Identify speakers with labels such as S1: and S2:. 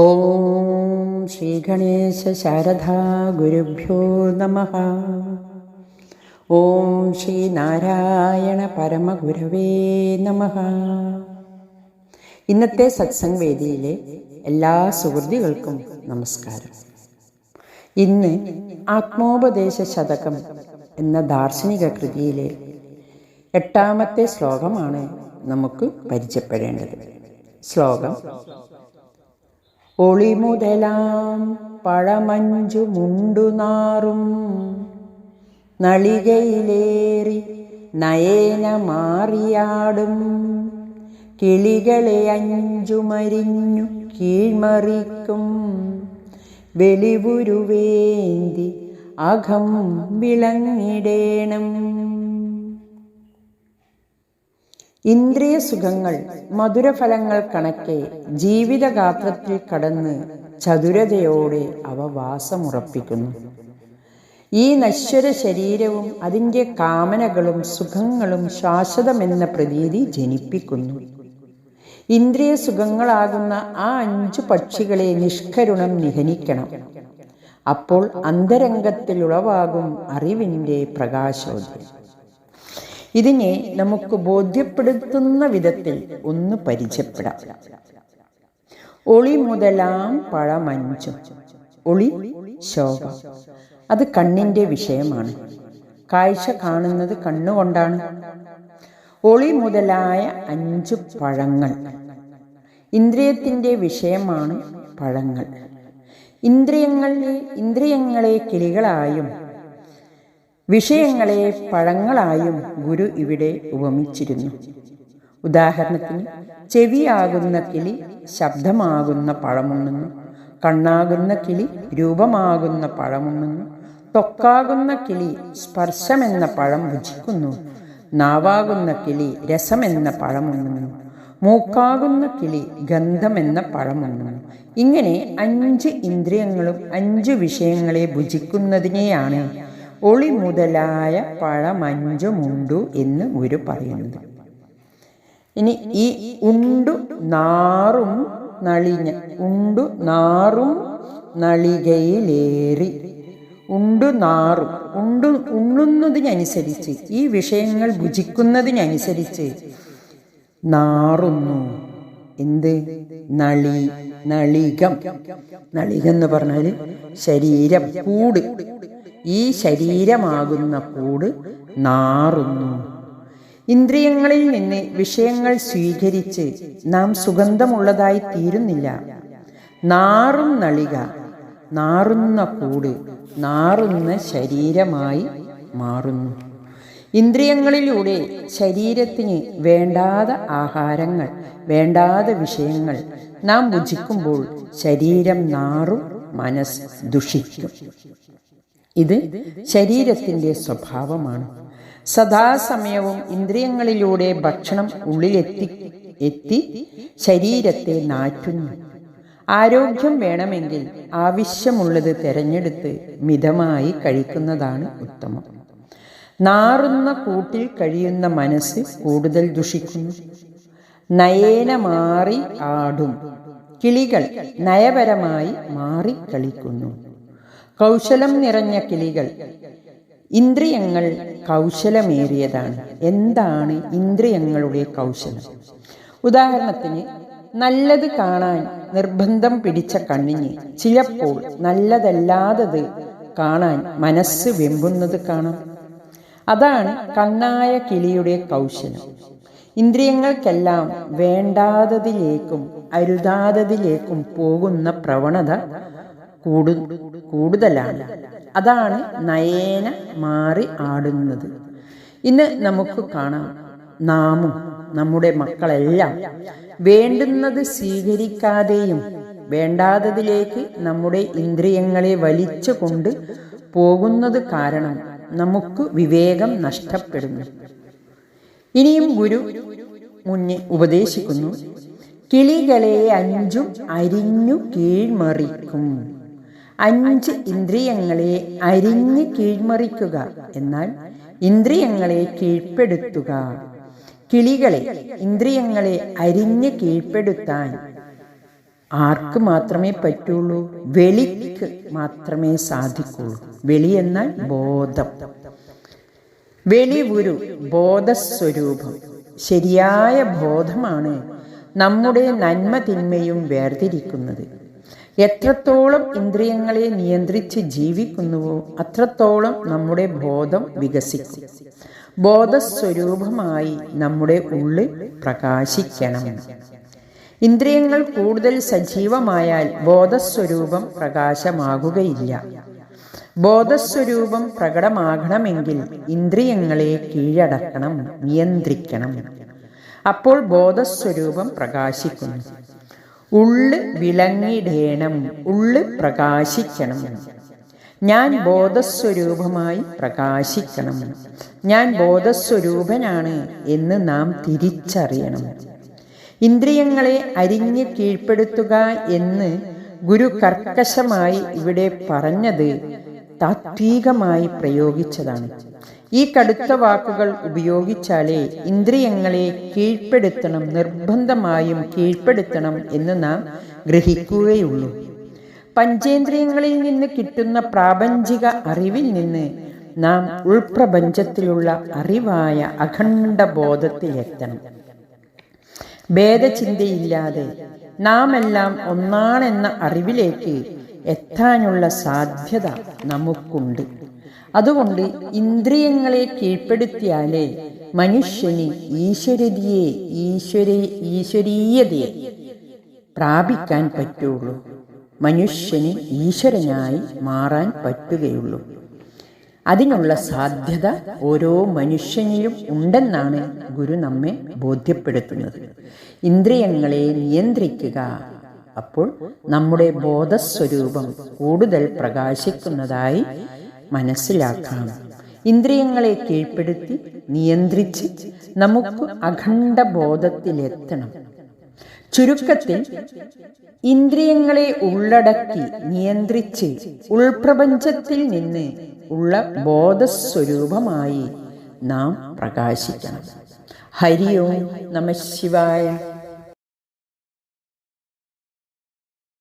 S1: ഓം ശ്രീ ഗണേശ ശാരദാ ഗുരുഭ്യോ നമ. ഓം ശ്രീ നാരായണ പരമഗുരവേ നമ. ഇന്നത്തെ സത്സംഗ് വേദിയിലെ എല്ലാ സുഹൃത്തുക്കൾക്കും നമസ്കാരം. ഇന്ന് ആത്മോപദേശ ശതകം എന്ന ദാർശനിക കൃതിയിലെ എട്ടാമത്തെ ശ്ലോകമാണ് നമുക്ക് പരിചയപ്പെടേണ്ടത്. ശ്ലോകം ഒളിമുതലാം പഴമഞ്ചു മുണ്ടുനാറും. നളികയിലേറി നയേന മാറിയാടും. കിളികളെ അഞ്ചു മരിഞ്ഞു കീഴ്മറിക്കും. വെളിവുരുവേന്തി അകം വിളങ്ങിടേണം. ഇന്ദ്രിയ സുഖങ്ങൾ മധുരഫലങ്ങൾ കണക്കെ ജീവിതഗാത്രത്തിൽ കടന്ന് ചതുരതയോടെ അവ വാസമുറപ്പിക്കുന്നു. ഈ നശ്വര ശരീരവും അതിന്റെ കാമനകളും സുഖങ്ങളും ശാശ്വതമെന്ന പ്രതീതി ജനിപ്പിക്കുന്നു. ഇന്ദ്രിയ സുഖങ്ങളാകുന്ന ആ അഞ്ചു പക്ഷികളെ നിഷ്കരുണം നിഹനിക്കണം. അപ്പോൾ അന്തരംഗത്തിൽ ഉളവാകും അറിവിന്റെ പ്രകാശോദയം. ഇതിനെ നമുക്ക് ബോധ്യപ്പെടുത്തുന്ന വിധത്തിൽ ഒന്ന് പരിചയപ്പെടാം. ഒളി മുതലാം പഴമഞ്ചും ഒളി ശോഭ. അത് കണ്ണിന്റെ വിഷയമാണ്. കാഴ്ച കാണുന്നത് കണ്ണുകൊണ്ടാണ്. ഒളി മുതലായ അഞ്ചു പഴങ്ങൾ. ഇന്ദ്രിയത്തിന്റെ വിഷയമാണ് പഴങ്ങൾ. ഇന്ദ്രിയങ്ങളെ ഇന്ദ്രിയങ്ങളെ കിളികളായും വിഷയങ്ങളെ പഴങ്ങളായും ഗുരു ഇവിടെ ഉപമിച്ചിരുന്നു. ഉദാഹരണത്തിന് ചെവിയാകുന്ന കിളി ശബ്ദമാകുന്ന പഴമുണ്ണുന്നു കണ്ണാകുന്ന കിളി രൂപമാകുന്ന പഴമുണ്ണുന്നു തൊക്കാകുന്ന കിളി സ്പർശമെന്ന പഴം ഭുജിക്കുന്നു. നാവാകുന്ന കിളി രസമെന്ന പഴമുണ്ണുന്നു മൂക്കാകുന്ന കിളി ഗന്ധമെന്ന പഴമുണ്ണുന്നു ഇങ്ങനെ അഞ്ച് ഇന്ദ്രിയങ്ങളും അഞ്ച് വിഷയങ്ങളെ ഭുജിക്കുന്നതിനെയാണ് ഒളി മുതലായ പഴമഞ്ചുമുണ്ടു എന്ന് ഗുരു പറയുന്നത് ഇനി ഈ ഉണ്ടു നാറും നളിഞ്ഞ ഉണ്ടു നാറും നളികയിലേറി. ഉണ്ടു നാറും ഉണ്ടു ഉണ്ണുന്നതിനനുസരിച്ച് ഈ വിഷയങ്ങൾ ഭുജിക്കുന്നതിനനുസരിച്ച് നാറുന്നു. എന്ത്? നളി നളികം. നളികം എന്ന് പറഞ്ഞാൽ ശരീരം കൂട്. ഈ ശരീരമാകുന്ന കൂട് നാറുന്നു. ഇന്ദ്രിയങ്ങളിൽ നിന്ന് വിഷയങ്ങൾ സ്വീകരിച്ച് നാം സുഗന്ധമുള്ളതായി തീരുന്നില്ല. നാറും നളിക നാറുന്ന കൂട് നാറുന്ന ശരീരമായി മാറുന്നു. ഇന്ദ്രിയങ്ങളിലൂടെ ശരീരത്തിന് വേണ്ടാതെ ആഹാരങ്ങൾ വേണ്ടാതെ വിഷയങ്ങൾ നാം ഭുജിക്കുമ്പോൾ ശരീരം നാറും മനസ്സ് ദുഷിക്കും. ഇത് ശരീരത്തിന്റെ സ്വഭാവമാണ്. സദാസമയവും ഇന്ദ്രിയങ്ങളിലൂടെ ഭക്ഷണം ഉള്ളിലെത്തി എത്തി ശരീരത്തെ നാറ്റുന്നു. ആരോഗ്യം വേണമെങ്കിൽ ആവശ്യമുള്ളത് തിരഞ്ഞെടുത്ത് മിതമായി കഴിക്കുന്നതാണ് ഉത്തമം. നാറുന്ന കൂട്ടിൽ കഴിയുന്ന മനസ്സ് കൂടുതൽ ദുഷിക്കുന്നു. നയേന മാറി ആടും. കിളികൾ നയപരമായി മാറി കളിക്കുന്നു. കൗശലം നിറഞ്ഞ കിളികൾ. ഇന്ദ്രിയങ്ങൾ കൗശലമേറിയതാണ്. എന്താണ് ഇന്ദ്രിയങ്ങളുടെ കൗശലം? ഉദാഹരണത്തിന് നല്ലത് കാണാൻ നിർബന്ധം പിടിച്ച കണ്ണിന് ചിലപ്പോൾ നല്ലതല്ലാത്തത് കാണാൻ മനസ്സ് വെമ്പുന്നത് കാണാം. അതാണ് കണ്ണായ കിളിയുടെ കൗശലം. ഇന്ദ്രിയങ്ങൾക്കെല്ലാം വേണ്ടാത്തതിലേക്കും അരുതാത്തതിലേക്കും പോകുന്ന പ്രവണത കൂടു കൂടുതലാണ്. അതാണ് നയേന മാറി ആടുന്നത്. ഇന്ന് നമുക്ക് കാണാം നാമും നമ്മുടെ മക്കളെല്ലാം വേണ്ടുന്നത് സ്വീകരിക്കാതെയും വേണ്ടാത്തതിലേക്ക് നമ്മുടെ ഇന്ദ്രിയങ്ങളെ വലിച്ചു കൊണ്ട് പോകുന്നത് കാരണം നമുക്ക് വിവേകം നഷ്ടപ്പെടുന്നു. ഇനിയും ഗുരു മുന്നേ ഉപദേശിക്കുന്നു കിളികളെ അഞ്ചും അരിഞ്ഞു കീഴ്മറിക്കും. അഞ്ച് ഇന്ദ്രിയങ്ങളെ അരിഞ്ഞ് കീഴ്മറിക്കുക. എന്നാൽ ഇന്ദ്രിയങ്ങളെ കീഴ്പ്പെടുത്തുക. കിളികളെ ഇന്ദ്രിയങ്ങളെ അരിഞ്ഞ് കീഴ്പ്പെടുത്താൻ ആർക്ക് മാത്രമേ പറ്റുള്ളൂ? വെളിക്ക് മാത്രമേ സാധിക്കുള്ളൂ. വെളി എന്നാൽ ബോധം. വെളി ഒരു ബോധസ്വരൂപം. ശരിയായ ബോധമാണ് നമ്മുടെ നന്മ തിന്മയും വേർതിരിക്കുന്നത്. എത്രത്തോളം ഇന്ദ്രിയങ്ങളെ നിയന്ത്രിച്ച് ജീവിക്കുന്നുവോ അത്രത്തോളം നമ്മുടെ ബോധം വികസിക്കും. ബോധസ്വരൂപമായി നമ്മുടെ ഉള്ളിൽ പ്രകാശിക്കണം. ഇന്ദ്രിയങ്ങൾ കൂടുതൽ സജീവമായാൽ ബോധസ്വരൂപം പ്രകാശമാകുകയില്ല. ബോധസ്വരൂപം പ്രകടമാകണമെങ്കിൽ ഇന്ദ്രിയങ്ങളെ കീഴടക്കണം നിയന്ത്രിക്കണം. അപ്പോൾ ബോധസ്വരൂപം പ്രകാശിക്കുന്നു. ഉള്ള് വിളങ്ങിടേണം ഉള്ള് പ്രകാശിക്കണം. ഞാൻ ബോധസ്വരൂപമായി പ്രകാശിക്കണം. ഞാൻ ബോധസ്വരൂപനാണ് എന്ന് നാം തിരിച്ചറിയണം. ഇന്ദ്രിയങ്ങളെ അരിഞ്ഞ് കീഴ്പ്പെടുത്തുക എന്ന് ഗുരു കർക്കശമായി ഇവിടെ പറഞ്ഞത് താത്വികമായി പ്രയോഗിച്ചതാണ്. ഈ കടുത്ത വാക്കുകൾ ഉപയോഗിച്ചാലേ ഇന്ദ്രിയങ്ങളെ കീഴ്പ്പെടുത്തണം നിർബന്ധമായും കീഴ്പ്പെടുത്തണം എന്ന് നാം ഗ്രഹിക്കുകയുള്ളൂ. പഞ്ചേന്ദ്രിയങ്ങളിൽ നിന്ന് കിട്ടുന്ന പ്രാപഞ്ചിക അറിവിൽ നിന്ന് നാം ഉൾപ്രപഞ്ചത്തിലുള്ള അറിവായ അഖണ്ഡ ബോധത്തിലെത്തണം ഭേദചിന്തയില്ലാതെ നാം എല്ലാം ഒന്നാണെന്ന അറിവിലേക്ക് എത്താനുള്ള സാധ്യത നമുക്കുണ്ട്. അതുകൊണ്ട് ഇന്ദ്രിയങ്ങളെ കീഴ്പ്പെടുത്തിയാലേ മനുഷ്യന് ഈശ്വരതിയെ ഈശ്വര ഈശ്വരീയതയെ പ്രാപിക്കാൻ പറ്റുള്ളൂ. മനുഷ്യന് ഈശ്വരനായി മാറാൻ പറ്റുകയുള്ളൂ. അതിനുള്ള സാധ്യത ഓരോ മനുഷ്യനിലും ഉണ്ടെന്നാണ് ഗുരു നമ്മെ ബോധ്യപ്പെടുത്തുന്നത്. ഇന്ദ്രിയങ്ങളെ നിയന്ത്രിക്കുക അപ്പോൾ നമ്മുടെ ബോധസ്വരൂപം കൂടുതൽ പ്രകാശിക്കുന്നതായി മനസ്സിലാക്കാം ഇന്ദ്രിയങ്ങളെ കീഴ്പ്പെടുത്തി നിയന്ത്രിച്ച് നമുക്ക് അഖണ്ഡ ബോധത്തിലെത്തണം ചുരുക്കത്തിൽ ഇന്ദ്രിയങ്ങളെ ഉള്ളടക്കി നിയന്ത്രിച്ച് ഉൾപ്രപഞ്ചത്തിൽ നിന്ന് ഉള്ള ബോധസ്വരൂപമായി നാം പ്രകാശിക്കണം. ഹരി ഓം നമ ശിവായ.